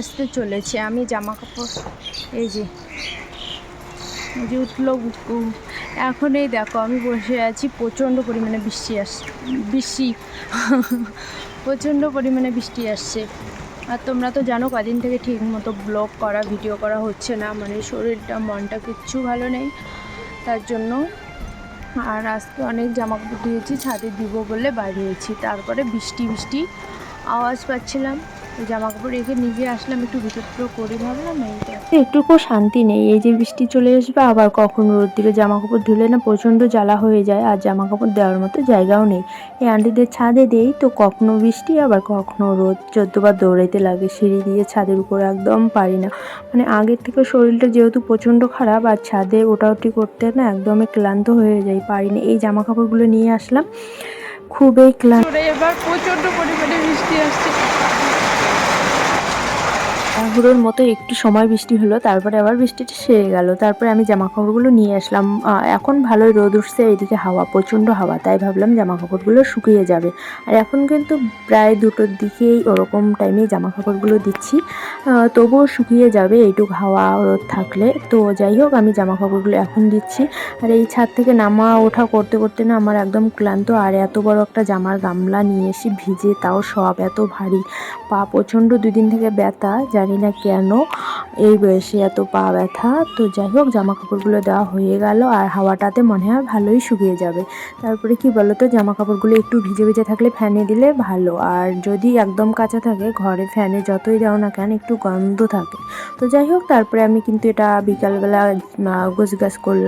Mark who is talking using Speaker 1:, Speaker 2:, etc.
Speaker 1: আসতে চলেছে, আমি জামা কাপড় এই যে যে উঠল এখন এই দেখো, আমি বসে আছি, প্রচণ্ড পরিমাণে বৃষ্টি আসছে বৃষ্টি, প্রচণ্ড পরিমাণে বৃষ্টি আসছে। আর তোমরা তো জানো, কদিন থেকে ঠিক মতো ব্লগ করা, ভিডিও করা হচ্ছে না মানে শরীরটা, মনটা কিচ্ছু ভালো নেই, তার জন্য। আর আজকে অনেক জামা কাপড় দিয়েছি, ছাদে দিব বলে বাইরেছি তারপরে বৃষ্টি বৃষ্টি, আওয়াজ পাচ্ছিলাম। জামা কাপড় রেখে নিজে আসলাম একটু ভিতর করে ভাবলাম একটুকু শান্তি নেই এই যে বৃষ্টি চলে আসবে আবার কখন রোদ দিবে জামা কাপড় ধুলে না প্রচণ্ড জ্বালা হয়ে যায় আর জামা কাপড় দেওয়ার মতো জায়গাও নেই। এই আন্টিদের ছাদে দেই তো কখনো বৃষ্টি আবার কখনো রোদ চোদ্দবার দৌড়াইতে লাগে সিঁড়ি দিয়ে ছাদের উপর একদম পারি না। মানে আগের থেকে শরীরটা যেহেতু প্রচণ্ড খারাপ আর ছাদে ওটাউটি করতে না একদমই ক্লান্ত হয়ে যায় পারি না। এই জামা কাপড়গুলো নিয়ে আসলাম খুবই ক্লান্ত। এবার প্রচণ্ড পরিমাণে বৃষ্টি আসছে। তাড়াহুড়োর মতো একটু সময় বৃষ্টি হলো, তারপরে আবার বৃষ্টিটা সেরে গেল। তারপরে আমি জামা কাপড়গুলো নিয়ে আসলাম। এখন ভালোই রোদ উঠছে, এইদিকে হাওয়া, প্রচণ্ড হাওয়া, তাই ভাবলাম জামা কাপড়গুলো শুকিয়ে যাবে। আর এখন কিন্তু প্রায় দুটোর দিকেই ওরকম টাইমে জামা কাপড়গুলো দিচ্ছি তবুও শুকিয়ে যাবে, এইটুক হাওয়া রোদ থাকলে। তো যাই হোক, আমি জামা কাপড়গুলো এখন দিচ্ছি। আর এই ছাদ থেকে নামা ওঠা করতে করতে না আমার একদম ক্লান্ত, আর এত বড় একটা জামার গামলা নিয়ে এসে ভিজে, তাও সব এত ভারী। পা প্রচণ্ড দুদিন থেকে ব্যথা জানি না কেন। এই বয়সে এত পা ব্যথা। তো যাই হোক জামা কাপড়গুলো দেওয়া হয়ে গেল আর হাওয়াটাতে মনে হয় ভালোই শুকিয়ে যাবে। তারপরে কি বলো তো জামা কাপড়গুলো একটু ভিজে ভিজে থাকলে ফ্যানে দিলে ভালো। আর যদি একদম কাঁচা থাকে, ঘরে ফ্যানে যতই দাও না কেন, একটু গন্ধ থাকে। তো যাই হোক, তারপরে আমি কিন্তু এটা বিকালবেলা গোছ গাছ করলাম।